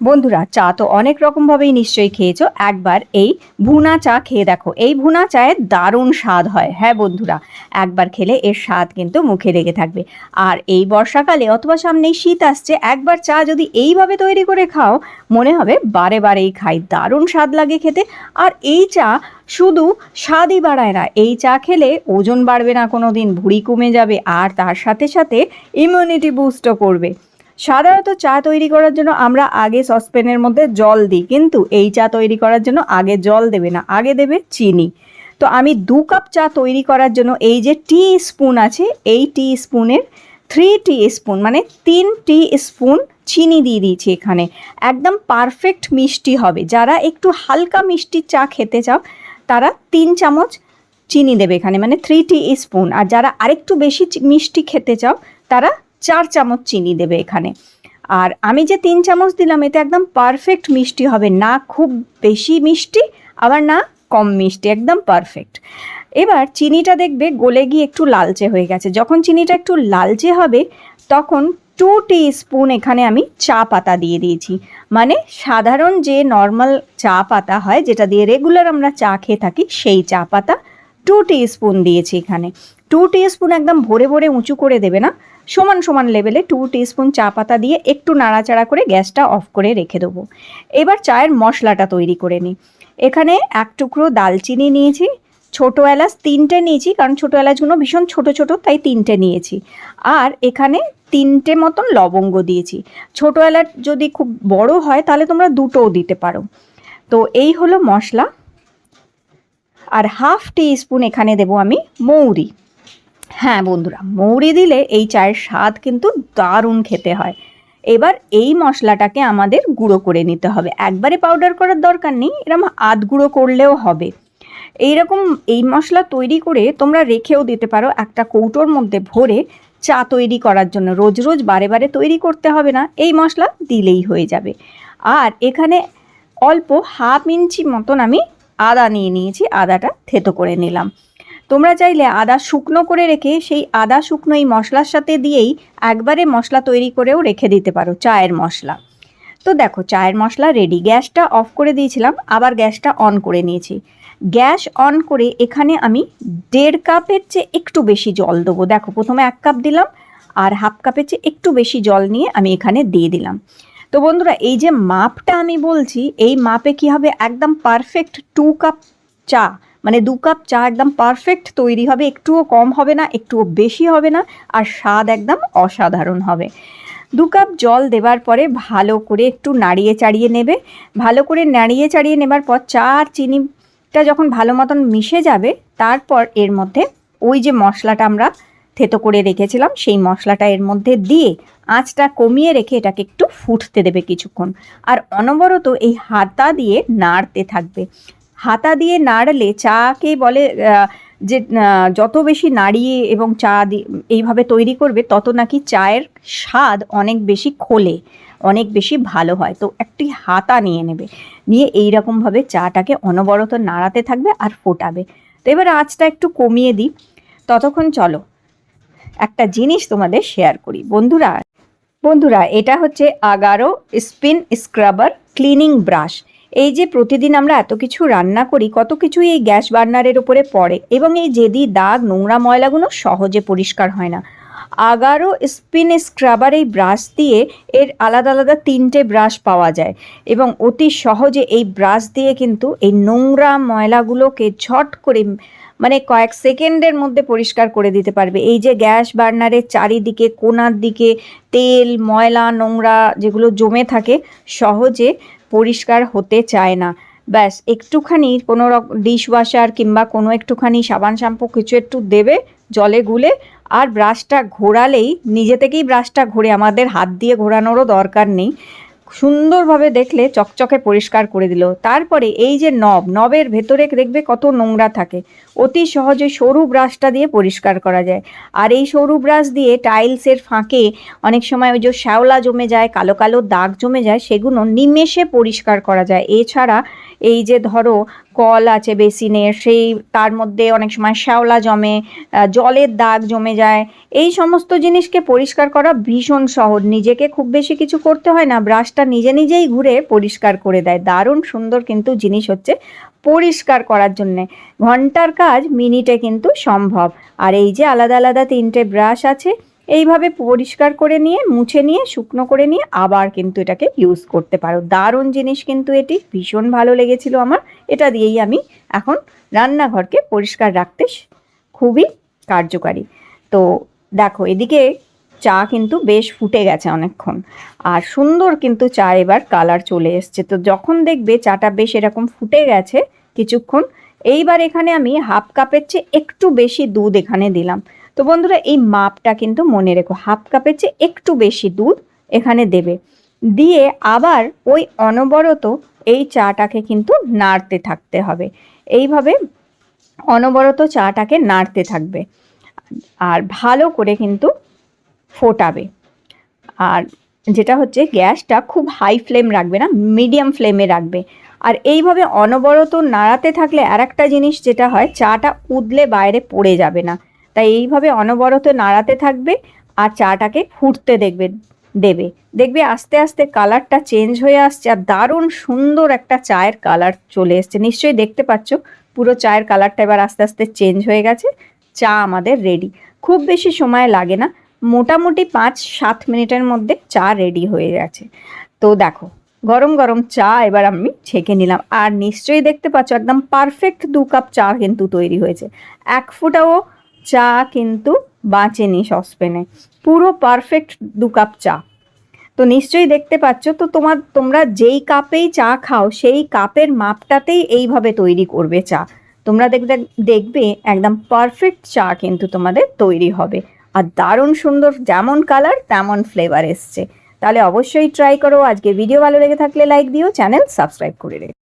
বন্ধুরা, চা তো অনেক রকমভাবেই নিশ্চয়ই খেয়েছো। একবার এই ভুনা চা খেয়ে দেখো। এই ভুনা চায়ে দারুণ স্বাদ হয় হ্যাঁ বন্ধুরা? একবার খেলে এর স্বাদ কিন্তু মুখে লেগে থাকবে। আর এই বর্ষাকালে অথবা সামনেই শীত আসছে, একবার চা যদি এইভাবে তৈরি করে খাও, মনে হবে বারে বারেই খাই। দারুণ স্বাদ লাগে খেতে। আর এই চা শুধু স্বাদই বাড়ায় না, এই চা খেলে ওজন বাড়বে না কোনো দিন ভুঁড়ি কমে যাবে, আর তার সাথে সাথে ইমিউনিটি বুস্টও করবে। সাধারণত চা তৈরি করার জন্য আমরা আগে সসপ্যানের মধ্যে জল দিই, কিন্তু এই চা তৈরি করার জন্য আগে জল দেবে না, আগে দেবে চিনি। তো আমি দু কাপ চা তৈরি করার জন্য এই যে টি স্পুন আছে, এই টি স্পুনের থ্রি টি স্পুন মানে তিন টি স্পুন চিনি দিয়ে দিয়েছি এখানে। একদম পারফেক্ট মিষ্টি হবে। যারা একটু হালকা মিষ্টি চা খেতে চাও, তারা তিন চামচ চিনি দেবে এখানে মানে থ্রি টি স্পুন আর যারা আরেকটু বেশি মিষ্টি খেতে চাও, তারা চার চামচ চিনি দেবে এখানে। আর আমি যে তিন চামচ দিলাম এতে একদম পারফেক্ট মিষ্টি হবে। না খুব বেশি মিষ্টি, আবার না কম মিষ্টি, একদম পারফেক্ট এবার চিনিটা দেখবে গলে গিয়ে একটু লালচে হয়ে গেছে। যখন চিনিটা একটু লালচে হবে, তখন টু টি স্পুন এখানে আমি চা পাতা দিয়ে দিয়েছি। মানে সাধারণ যে নর্মাল চা পাতা হয়, যেটা দিয়ে রেগুলার আমরা চা খেয়ে থাকি, সেই চা পাতা টু টি স্পুন দিয়েছি এখানে। টু টি স্পুন একদম ভরে ভরে উঁচু করে দেবে না। সমান সমান লেভেলে টু স্পুন চা পাতা দিয়ে একটু নাড়াচাড়া করে গ্যাসটা অফ করে রেখে দেবো। এবার চায়ের মশলাটা তৈরি করে নিই। এখানে এক টুকরো দালচিনি নিয়েছি, ছোটো এলাচ তিনটে নিয়েছি, কারণ ছোটো এলাচগুলো ভীষণ ছোট ছোট, তাই তিনটে নিয়েছি। আর এখানে তিনটে মতন লবঙ্গ দিয়েছি। ছোটো এলাচ যদি খুব বড় হয়, তাহলে তোমরা দুটোও দিতে পারো। তো এই হলো মশলা। আর হাফ টি স্পুন এখানে দেবো আমি মৌরি। হ্যাঁ বন্ধুরা মৌরি দিলে এই চায়ের স্বাদ কিন্তু দারুণ খেতে হয়। এবার এই মশলাটাকে আমাদের গুঁড়ো করে নিতে হবে। একবারে পাউডার করার দরকার নেই এরকম আধ গুঁড়ো করলেও হবে। এইরকম এই মশলা তৈরি করে তোমরা রেখেও দিতে পারো, একটা কৌটোর মধ্যে ভরে চা তৈরি করার জন্য। রোজ রোজ বারে বারে তৈরি করতে হবে না, এই মশলা দিলেই হয়ে যাবে। আর এখানে অল্প হাফ ইঞ্চি মতন আমি আদা নিয়ে নিয়েছি, আদাটা থেতো করে নিলাম। তোমরা চাইলে আদা শুকনো করে রেখে সেই আদা শুকনো এই মশলার সাথে দিয়েই একবারে মশলা তৈরি করেও রেখে দিতে পারো, চায়ের মশলা। তো দেখো, চায়ের মশলা রেডি গ্যাসটা অফ করে দিয়েছিলাম, আবার গ্যাসটা অন করে নিয়েছি। গ্যাস অন করে এখানে আমি দেড় কাপের চেয়ে একটু বেশি জল দেবো। দেখো, প্রথমে এক কাপ দিলাম, আর হাফ কাপের চেয়ে একটু বেশি জল নিয়ে আমি এখানে দিয়ে দিলাম। তো বন্ধুরা, এই যে মাপটা আমি বলছি, এই মাপে কি হবে? একদম পারফেক্ট টু কাপ চা। মানে দু কাপ চা একদম পারফেক্ট তৈরি হবে, একটুও কম হবে না, একটুও বেশি হবে না, আর স্বাদ একদম অসাধারণ হবে। দু কাপ জল দেওয়ার পরে ভালো করে একটু নাড়িয়ে চাড়িয়ে নেবে। ভালো করে নাড়িয়ে চাড়িয়ে নেবার পর চা আর চিনিটা যখন ভালো মতন মিশে যাবে, তারপর এর মধ্যে ওই যে মশলাটা আমরা থেতো করে রেখেছিলাম, সেই মশলাটা এর মধ্যে দিয়ে আঁচটা কমিয়ে রেখে এটাকে একটু ফুটতে দেবে কিছুক্ষণ। আর অনবরত এই হাতা দিয়ে নাড়তে থাকবে। হাতা দিয়ে নাড়লে চাকে বলে যে যত বেশি নাড়িয়ে এবং চা এইভাবে তৈরি করবে, তত নাকি চায়ের স্বাদ অনেক বেশি খোলে, অনেক বেশি ভালো হয়। তো একটি হাতা নিয়ে নেবে। নিয়ে এই রকমভাবে চাটাকে অনবরত নাড়াতে থাকবে আর ফোটাবে। তো এবার আঁচটা একটু কমিয়ে দিই। ততক্ষণ চলো, একটা জিনিস তোমাদের শেয়ার করি। বন্ধুরা বন্ধুরা, এটা হচ্ছে আগারো স্পিন স্ক্রাবার ক্লিনিং ব্রাশ। এই যে প্রতিদিন আমরা এত কিছু রান্না করি, কত কিছুই এই গ্যাস বার্নারের উপরে পড়ে এবং এই জেদি দাগ, নোংরা ময়লাগুলো সহজে পরিষ্কার হয় না। আগারো স্পিন স্ক্রাবার এই ব্রাশ দিয়ে এর আলাদা আলাদা তিনটে ব্রাশ পাওয়া যায় এবং অতি সহজে এই ব্রাশ দিয়ে কিন্তু এই নোংরা ময়লাগুলোকে ঝট করে মানে কয়েক সেকেন্ডের মধ্যে পরিষ্কার করে দিতে পারবে। এই যে গ্যাস বার্নারের চারিদিকে, কোনার দিকে তেল, ময়লা, নোংরা যেগুলো জমে থাকে, সহজে পরিষ্কার হতে চায় না। ব্যাস, একটুখানি কোনো রকম ডিশ ওয়াশার কিংবা কোনো একটুখানি সাবান শ্যাম্পু কিছু একটু দেবে, জলে গুলে, আর ব্রাশটা ঘোরালেই, নিজে থেকেই ব্রাশটা ঘোরে, আমাদের হাত দিয়ে ঘোরানোরও দরকার নেই। সুন্দরভাবে দেখলে চকচকে পরিষ্কার করে দিল। তারপরে এই যে নব, নবের ভেতরে দেখবে কত নোংরা থাকে। অতি সহজে সরু ব্রাশটা দিয়ে পরিষ্কার করা যায়। আর এই সরু ব্রাশ দিয়ে টাইলসের ফাঁকে অনেক সময় ওই যে শ্যাওলা জমে যায়, কালো কালো দাগ জমে যায়, সেগুলো নিমেষে পরিষ্কার করা যায়। এছাড়া এই যে ধরো কল আছে বেসিনের সেই তার মধ্যে অনেক সময় শ্যাওলা জমে জলের দাগ জমে যায়। এই সমস্ত জিনিসকে পরিষ্কার করা ভীষণ সহজ। নিজেকে খুব বেশি কিছু করতে হয় না, ব্রাশটা নিজে নিজেই ঘুরে পরিষ্কার করে দেয়। দারুণ সুন্দর কিন্তু জিনিস হচ্ছে পরিষ্কার করার জন্যে। ঘণ্টার কাজ মিনিটে কিন্তু সম্ভব। আর এই যে আলাদা আলাদা তিনটে ব্রাশ আছে এইভাবে পরিষ্কার করে নিয়ে, মুছে নিয়ে, শুকনো করে নিয়ে আবার কিন্তু এটাকে ইউজ করতে পারো। দারুণ জিনিস কিন্তু এটি। ভীষণ ভালো লেগেছিল আমার। এটা দিয়েই আমি এখন রান্নাঘরকে পরিষ্কার রাখতে খুবই কার্যকারী। তো দেখো, এদিকে চা কিন্তু বেশ ফুটে গেছে অনেকক্ষণ। আর সুন্দর কিন্তু চা এবার কালার চলে এসছে। তো যখন দেখবে চাটা বেশ এরকম ফুটে গেছে কিছুক্ষণ, এইবার এখানে আমি হাফ কাপের চেয়ে একটু বেশি দুধ এখানে দিলাম। তো বন্ধুরা, এই মাপটা কিন্তু মনে রেখো, হাফ কাপের চেয়ে একটু বেশি দুধ এখানে দেবে। দিয়ে আবার ওই অনবরত এই চাটাকে কিন্তু নাড়তে থাকতে হবে। এইভাবে অনবরত চাটাকে নাড়তে থাকবে আর ভালো করে কিন্তু ফোটাবে। আর যেটা হচ্ছে, গ্যাসটা খুব হাই ফ্লেম রাখবে না, মিডিয়াম ফ্লেমে রাখবে। আর এইভাবে অনবরত নাড়াতে থাকলে আর একটা জিনিস যেটা হয়, চাটা উদলে বাইরে পড়ে যাবে না। তাই এইভাবে অনবরত নাড়াতে থাকবে আর চাটাকে ফুটতে দেখবে, দেবে। দেখবে আস্তে আস্তে কালারটা চেঞ্জ হয়ে আসছে আর দারুণ সুন্দর একটা চায়ের কালার চলে এসছে। নিশ্চয়ই দেখতে পাচ্ছ, পুরো চায়ের কালারটা এবার আস্তে আস্তে চেঞ্জ হয়ে গেছে। চা আমাদের রেডি খুব বেশি সময় লাগে না, মোটামুটি পাঁচ সাত মিনিটের মধ্যে চা রেডি হয়ে গেছে। তো দেখো, গরম গরম চা এবার আমি ছেঁকে নিলাম। আর নিশ্চয়ই দেখতে পাচ্ছ, একদম পারফেক্ট দু কাপ চা কিন্তু তৈরি হয়েছে। এক ফুটাও চা কিন্তু বাঁচেনি সসপ্যানে। পুরো পারফেক্ট দু কাপ চা। তো নিশ্চয়ই দেখতে পাচ্ছ, তো তোমার, তোমরা যেই কাপেই চা খাও, সেই কাপের মাপটাতেই এইভাবে তৈরি করবে চা। তোমরা দেখবে দেখবে একদম পারফেক্ট চা কিন্তু তোমাদের তৈরি হবে। আর দারুণ সুন্দর, যেমন কালার তেমন ফ্লেভার এসছে। তাহলে অবশ্যই ট্রাই করো। আজকে ভিডিও ভালো লেগে থাকলে লাইক দিও চ্যানেল সাবস্ক্রাইব করে রেখো।